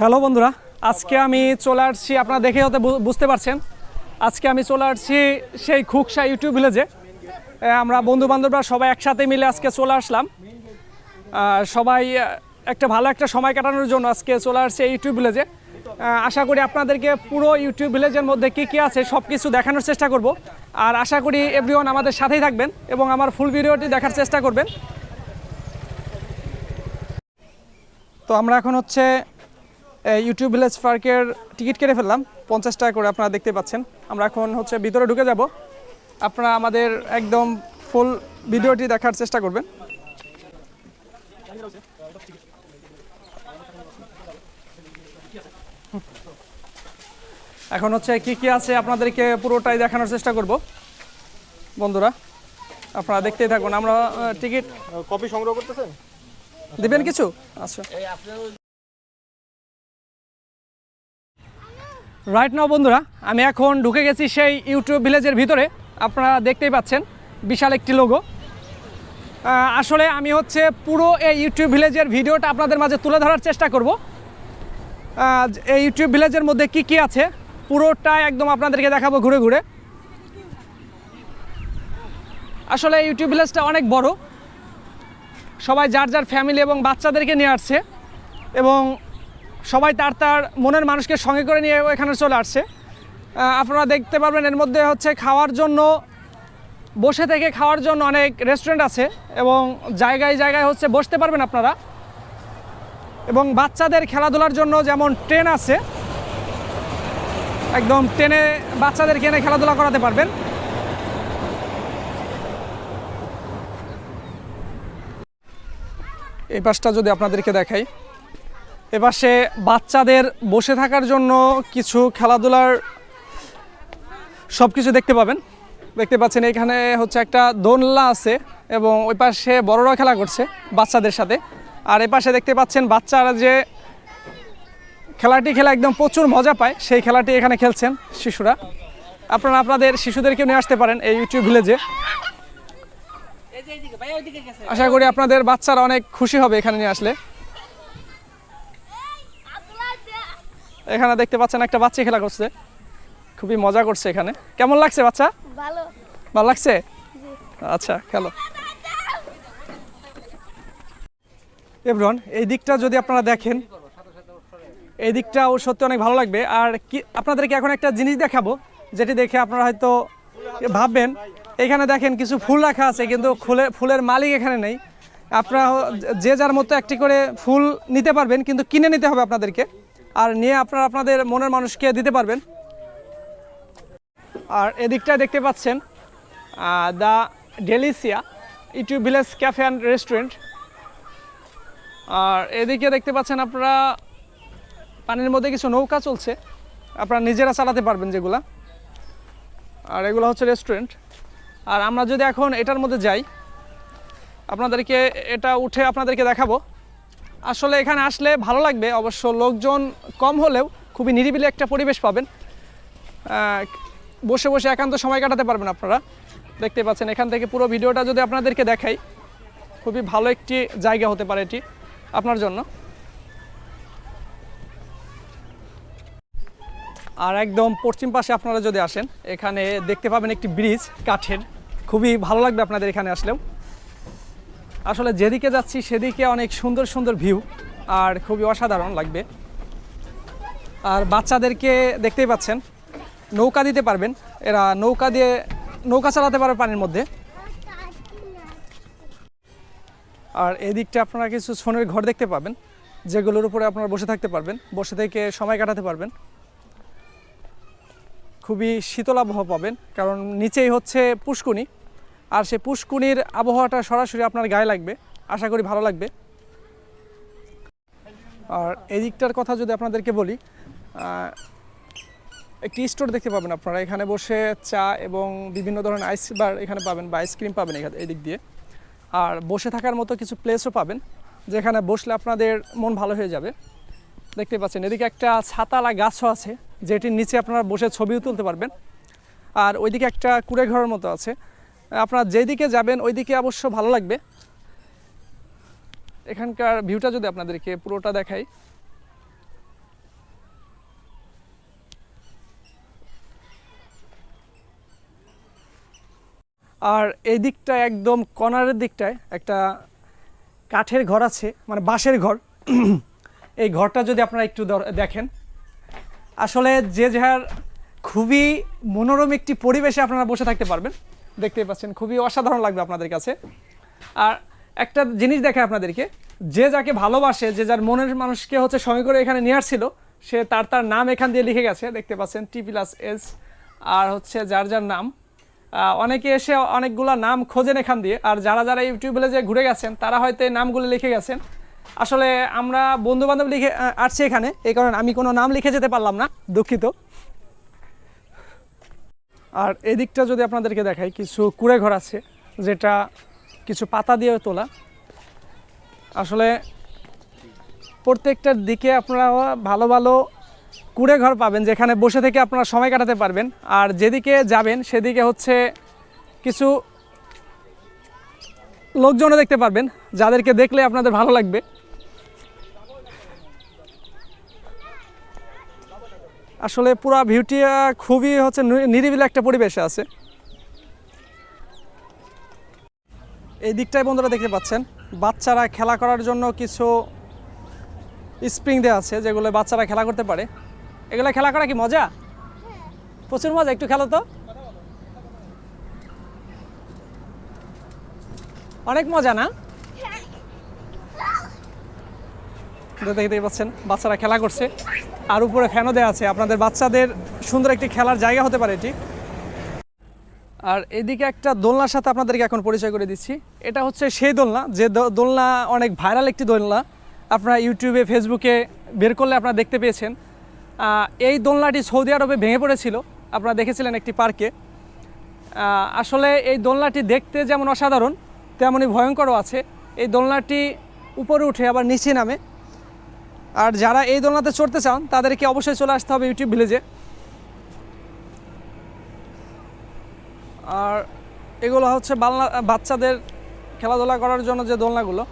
Hello বন্ধুরা, আজকে আমি চলে আসছি, আপনারা দেখে হতে বুঝতে পারছেন, আজকে আমি চলে আসছি সেই খুকসা ইউটিউব ভিলেজে। আমরা বন্ধু বান্ধবরা সবাই একসাথে মিলে আজকে চলে আসলাম। সবাই একটা ভালো একটা সময় কাটানোর জন্য আজকে চলে আসছে ইউটিউব ভিলেজে। আশা করি আপনাদেরকে পুরো ইউটিউব ভিলেজের মধ্যে কী কী আছে সব কিছু দেখানোর চেষ্টা করব। আর আশা করি এভরিওয়ান আমাদের সাথেই থাকবেন এবং আমার ফুল ভিডিওটি দেখার চেষ্টা করবেন। তো আমরা এখন হচ্ছে ইউটিউব ভিলেজ পার্কের টিকিট কেটে ফেললাম। পঞ্চাশ টাকা করে আপনারা দেখতে পাচ্ছেন। আমরা এখন হচ্ছে ভিতরে ঢুকে যাব। আপনারা আমাদের একদম ফুল ভিডিওটি দেখার চেষ্টা করবেন। এখন হচ্ছে কি কি আছে আপনাদেরকে পুরোটাই দেখানোর চেষ্টা করব। বন্ধুরা আপনারা দেখতেই থাকুন। আমরা টিকিট কপি সংগ্রহ করতেছেন? দিবেন কিছু? আচ্ছা। রাইট নাও বন্ধুরা, আমি এখন ঢুকে গেছি সেই ইউটিউব ভিলেজের ভিতরে। আপনারা দেখতেই পাচ্ছেন, বিশাল একটি লোগো আসলে আমি হচ্ছে পুরো এই ইউটিউব ভিলেজের ভিডিওটা আপনাদের মাঝে তুলে ধরার চেষ্টা করব। এই ইউটিউব ভিলেজের মধ্যে কি কি আছে, পুরোটা একদম আপনাদেরকে দেখাবো ঘুরে ঘুরে। আসলে ইউটিউব ভিলেজটা অনেক বড়। সবাই যার যার ফ্যামিলি এবং বাচ্চাদেরকে নিয়ে আসছে। এবং সবাই তার তার মনের মানুষকে সঙ্গে করে নিয়ে এখানে চলে আসছে। আপনারা দেখতে পারবেন এর মধ্যে হচ্ছে খাওয়ার জন্য, বসে থেকে খাওয়ার জন্য অনেক রেস্টুরেন্ট আছে এবং জায়গায় জায়গায় হচ্ছে বসতে পারবেন আপনারা। এবং বাচ্চাদের খেলাধুলার জন্য যেমন ট্রেন আছে, একদম ট্রেনে বাচ্চাদের এনে খেলাধুলা করাতে পারবেন। এই পাশটা যদি আপনাদেরকে দেখাই। এপাশে বাচ্চাদের বসে থাকার জন্য কিছু খেলাধুলার সব কিছু দেখতে পাবেন। দেখতে পাচ্ছেন এখানে হচ্ছে একটা দোলনা আছে এবং ওই পাশে বড়রা খেলা করছে বাচ্চাদের সাথে। আর এ পাশে দেখতে পাচ্ছেন বাচ্চারা যে খেলাটি খেলা একদম প্রচুর মজা পায়, সেই খেলাটি এখানে খেলছেন শিশুরা। আপনারা আপনাদের শিশুদেরকে নিয়ে আসতে পারেন এই ইউটিউব ভিলেজে আশা করি আপনাদের বাচ্চারা অনেক খুশি হবে এখানে নিয়ে আসলে। এখানে দেখতে পাচ্ছেন একটা বাচ্চা খেলা করছে। খুবই মজা করছে এখানে। কেমন লাগছে বাচ্চা? ভালো। ভালো লাগছে? আচ্ছা খেলো। এভরন এই দিকটা যদি আপনারা দেখেন এই দিকটাও সত্যি অনেক ভালো লাগবে। আর কি আপনাদেরকে এখন একটা জিনিস দেখাবো যেটি দেখে আপনারা হয়তো ভাববেন এখানে দেখেন কিছু ফুল রাখা আছে কিন্তু ফুলে ফুলের মালিক এখানে নেই। আপনারা যে যার মতো একটি করে ফুল নিতে পারবেন কিন্তু কিনে নিতে হবে আপনাদেরকে। আর নিয়ে আপনারা আপনাদের মনের মানুষকে দিতে পারবেন। আর এদিকটা দেখতে পাচ্ছেন the Delicia YouTube village cafe and restaurant. আর এদিকে দেখতে পাচ্ছেন আপনারা, পানির মধ্যে কিছু নৌকা চলছে। আপনারা নিজেরা চালাতে পারবেন যেগুলা। আর এগুলো হচ্ছে রেস্টুরেন্ট। আর আমরা যদি এখন এটার মধ্যে যাই, আপনাদেরকে এটা উঠে আপনাদেরকে দেখাবো। আসলে এখানে আসলে ভালো লাগবে। অবশ্য লোকজন কম হলেও খুবই নিরিবিলি একটা পরিবেশ পাবেন। বসে বসে একান্ত সময় কাটাতে পারবেন আপনারা। দেখতে পাচ্ছেন এখান থেকে পুরো ভিডিওটা যদি আপনাদেরকে দেখাই, খুবই ভালো একটি জায়গা হতে পারে এটি আপনার জন্য। আর একদম পশ্চিম পাশে আপনারা যদি আসেন, এখানে দেখতে পাবেন একটি ব্রিজ, কাঠের। খুবই ভালো লাগবে আপনাদের এখানে আসলেও। আসলে যেদিকে যাচ্ছি সেদিকে অনেক সুন্দর সুন্দর ভিউ, আর খুবই অসাধারণ লাগবে। আর বাচ্চাদেরকে দেখতেই পাচ্ছেন, নৌকা দিতে পারবেন। এরা নৌকা দিয়ে নৌকা চালাতে পারবে পানির মধ্যে। আর এদিকটা আপনারা কিছু সোনের ঘর দেখতে পাবেন, যেগুলোর উপরে আপনারা বসে থাকতে পারবেন, বসে থেকে সময় কাটাতে পারবেন। খুবই শীতল আবহাওয়া পাবেন, কারণ নিচেই হচ্ছে পুষ্কুনি আর সে পুষ্কুনির আবহাওয়াটা সরাসরি আপনার গায়ে লাগবে। আশা করি ভালো লাগবে। আর এই দিকটার কথা যদি আপনাদেরকে বলি একটি স্টোর দেখতে পাবেন আপনারা। এখানে বসে চা এবং বিভিন্ন ধরনের আইস বার এখানে পাবেন বা আইসক্রিম পাবেন এখানে এই দিক দিয়ে। আর বসে থাকার মতো কিছু প্লেসও পাবেন, যেখানে বসলে আপনাদের মন ভালো হয়ে যাবে। দেখতে পাচ্ছেন, এদিকে একটা ছাতালা গাছও আছে, যেটির নিচে আপনারা বসে ছবিও তুলতে পারবেন। আর ওইদিকে একটা কুড়ে ঘরের মতো আছে। আপনারা যেদিকে যাবেন, ওইদিকে অবশ্য ভালো লাগবে। এখানকার ভিউটা যদি আপনাদেরকে পুরোটা দেখাই। আর এই দিকটা একদম কনারের দিকটায় একটা কাঠের ঘর আছে মানে বাঁশের ঘর। এই ঘরটা যদি আপনারা একটু দেখেন। আসলে যে যার খুবই মনোরম একটি পরিবেশে আপনারা বসে থাকতে পারবেন। দেখতেই পাচ্ছেন, খুবই অসাধারণ লাগবে আপনাদের কাছে। আর একটা জিনিস দেখায় আপনাদেরকে, যে যাকে ভালোবাসে, যে যার মনের মানুষকে হচ্ছে সঙ্গে করে এখানে নিয়ে আসছিল, সে তার তার নাম এখান দিয়ে লিখে গেছে, দেখতে পাচ্ছেন টি প্লাস এস আর হচ্ছে যার যার নাম। অনেকে এসে অনেকগুলা নাম খোঁজেন এখান দিয়ে, আর যারা যারা ইউটিউবে যে ঘুরে গেছেন, তারা হয়তো এই নামগুলো লিখে গেছেন। আসলে আমরা বন্ধু বান্ধব লিখে আসছি এখানে, এই কারণে আমি কোনো নাম লিখে যেতে পারলাম না, দুঃখিত। আর এদিকটা যদি আপনাদেরকে দেখাই, কিছু কুড়ে ঘর আছে, যেটা কিছু পাতা দিয়ে তোলা। আসলে প্রত্যেকটার দিকে আপনারা ভালো ভালো কুড়ে ঘর পাবেন, যেখানে বসে থেকে আপনারা সময় কাটাতে পারবেন। আর যেদিকে যাবেন, সেদিকে হচ্ছে কিছু লোকজনও দেখতে পারবেন, যাদেরকে দেখলে আপনাদের ভালো লাগবে। আসলে পুরা ভিউটি আহ, খুবই হচ্ছে নিরিবিলি একটা পরিবেশে আছে। এই দিকটায় বন্ধুরা দেখতে পাচ্ছেন বাচ্চারা খেলা করার জন্য কিছু স্প্রিং দেওয়া আছে যেগুলো বাচ্চারা খেলা করতে পারে। এগুলো খেলা করা কি মজা? প্রচুর মজা একটু খেলো তো। অনেক মজা না? তো দেখতে পাচ্ছেন, বাচ্চারা খেলা করছে। আর উপরে ফ্যানও দেওয়া আছে। আপনাদের বাচ্চাদের সুন্দর একটি খেলার জায়গা হতে পারে এটি। আর এদিকে একটা দোলনার সাথে আপনাদেরকে এখন পরিচয় করে দিচ্ছি। এটা হচ্ছে সেই দোলনা। যে দোলনা অনেক ভাইরাল একটি দোলনা। আপনারা ইউটিউবে, ফেসবুকে বের করলে আপনারা দেখতে পেয়েছেন। এই দোলনাটি সৌদি আরবে ভেঙে পড়েছিল। আপনারা দেখেছিলেন একটি পার্কে। আসলে এই দোলনাটি দেখতে যেমন অসাধারণ, তেমনই ভয়ঙ্করও আছে। এই দোলনাটি উপরে উঠে আবার নিচে নামে। আর যারা এই দোলনাতে চড়তে চান, তাদেরকে অবশ্যই চলে আসতে হবে ইউটিউব ভিলেজে আর এগুলো হচ্ছে বালনা, বাচ্চাদের খেলাধুলা করার জন্য যে দোলনাগুলো।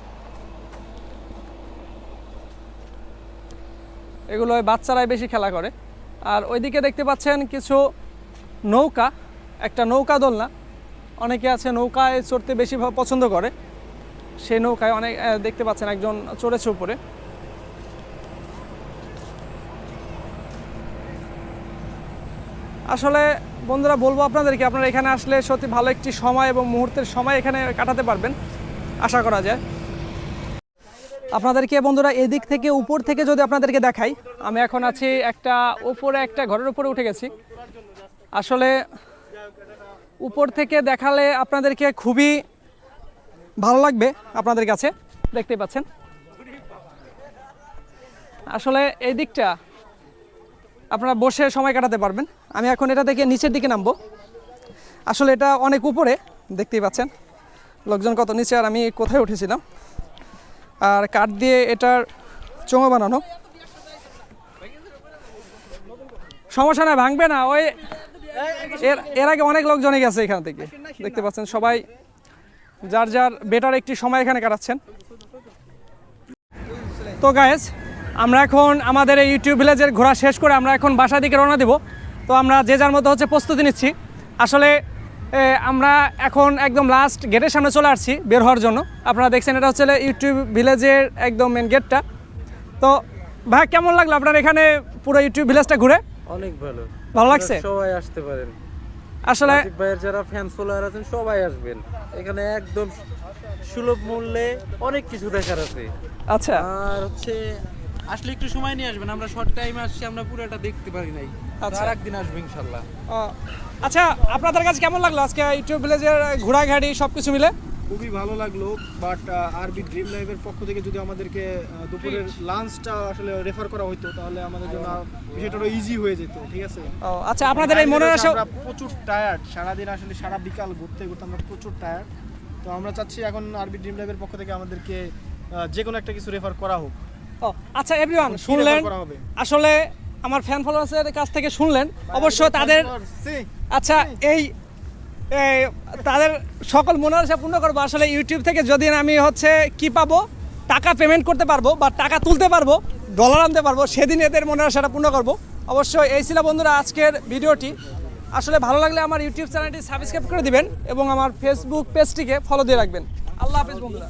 এগুলো বাচ্চারাই বেশি খেলা করে। আর ওইদিকে দেখতে পাচ্ছেন কিছু নৌকা, একটা নৌকা দোলনা। অনেকে আছে নৌকায় চড়তে বেশি পছন্দ করে। সেই নৌকায় অনেক দেখতে পাচ্ছেন একজন চড়েছে উপরে। আসলে বন্ধুরা, বলব আপনাদেরকে, আপনারা এখানে আসলে সত্যি ভালো একটি সময় এবং মুহূর্তের সময় এখানে কাটাতে পারবেন, আশা করা যায়। আপনাদেরকে বন্ধুরা, এদিক থেকে উপর থেকে যদি আপনাদেরকে দেখাই, আমি এখন আছি একটা উপরে, একটা ঘরের উপরে উঠে গেছি। আসলে উপর থেকে দেখালে আপনাদেরকে খুবই ভালো লাগবে আপনাদের কাছে, দেখতে পাচ্ছেন। আসলে এই দিকটা আপনারা বসে সময় কাটাতে পারবেন। আমি এখন এটা থেকে নিচের দিকে নামবো। আসলে এটা অনেক উপরে, দেখতেই পাচ্ছেন। লোকজন কত নিচে আর আমি কোথায় উঠেছিলাম। আর কাঠ দিয়ে এটার চোঙো বানানো। সমস্যা না ভাঙবে না, ওই এর এর আগে অনেক লোকজনই গেছে এখান থেকে। দেখতে পাচ্ছেন সবাই, যার যার বেটার একটি সময় এখানে কাটাচ্ছেন। তো গায়েস আমরা এখন আমাদের এই ইউটিউব ভিলেজের ঘোরা শেষ করে আমরা এখন বাসার দিকে রওনা দেব। তো আমরা যে যার মধ্যে হচ্ছে প্রস্তুতি নিচ্ছি। আসলে আমরা এখন একদম লাস্ট গেটের সামনে চলে আসছি বের হওয়ার জন্য। আপনারা দেখছেন এটা হচ্ছে ইউটিউব ভিলেজের একদম মেন গেটটা তো ভাই কেমন লাগল আপনার এখানে পুরো ইউটিউব ভিলেজটা ঘুরে? অনেক ভালো। ভালো লাগছে? সবাই আসতে পারেন। আসলে ভাইয়ের যারা ফ্যান ফলোয়ার আছেন সবাই আসবেন। এখানে একদম সুলভ মূল্যে অনেক কিছু দেখার আছে। আচ্ছা। আর হচ্ছে আসলে একটু সময় নিয়ে আসবেন আমরা শর্ট টাইম আসছি আমরা পুরোটা দেখতে পারি নাই। আচ্ছা। আর একদিন আসব ইনশাল্লাহ। আচ্ছা আপনাদের কাছে কেমন লাগল আজকে ইউটিউব ভিলেজের ঘোরাঘাড়ি সব কিছু মিলে? খুবই ভালো লাগল বাট আরবি ড্রিম লাইভের পক্ষ থেকে যদি আমাদেরকে দুপুরের লাঞ্চটা আসলে রেফার করা হতো তাহলে আমাদের জন্য বিষয়টা ইজি হয়ে যেত ঠিক আছে? ও আচ্ছা আপনাদের এই মনের আশা আমরা প্রচুর টায়ার্ড সারাদিন আসলে সারা বিকাল ঘুরতে ঘুরতে আমরা প্রচুর টায়ার্ড তো আমরা চাচ্ছি এখন আরবি ড্রিম লাইভের পক্ষ থেকে আমাদেরকে যে কোনো একটা কিছু রেফার করা হোক। ও আচ্ছা এভরিওয়ান শুনলেন? আসলে আমার ফ্যান ফলোয়ার্সের কাছ থেকে শুনলেন অবশ্য তাদের আচ্ছা এই এই তাদের সকল মনের আশা পূর্ণ করব আসলে ইউটিউব থেকে যদি আমি হচ্ছে কি পাবো টাকা পেমেন্ট করতে পারব বা টাকা তুলতে পারব ডলার আনতে পারব সেদিন এদের মনের আশাটা পূর্ণ করব অবশ্যই এই ছিল বন্ধুরা আজকের ভিডিওটি আসলে ভালো লাগলে আমার ইউটিউব চ্যানেলটি সাবস্ক্রাইব করে দিবেন এবং আমার ফেসবুক পেজটিকে ফলো দিয়ে রাখবেন আল্লাহ হাফেজ বন্ধুরা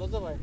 লজ্জা ভাই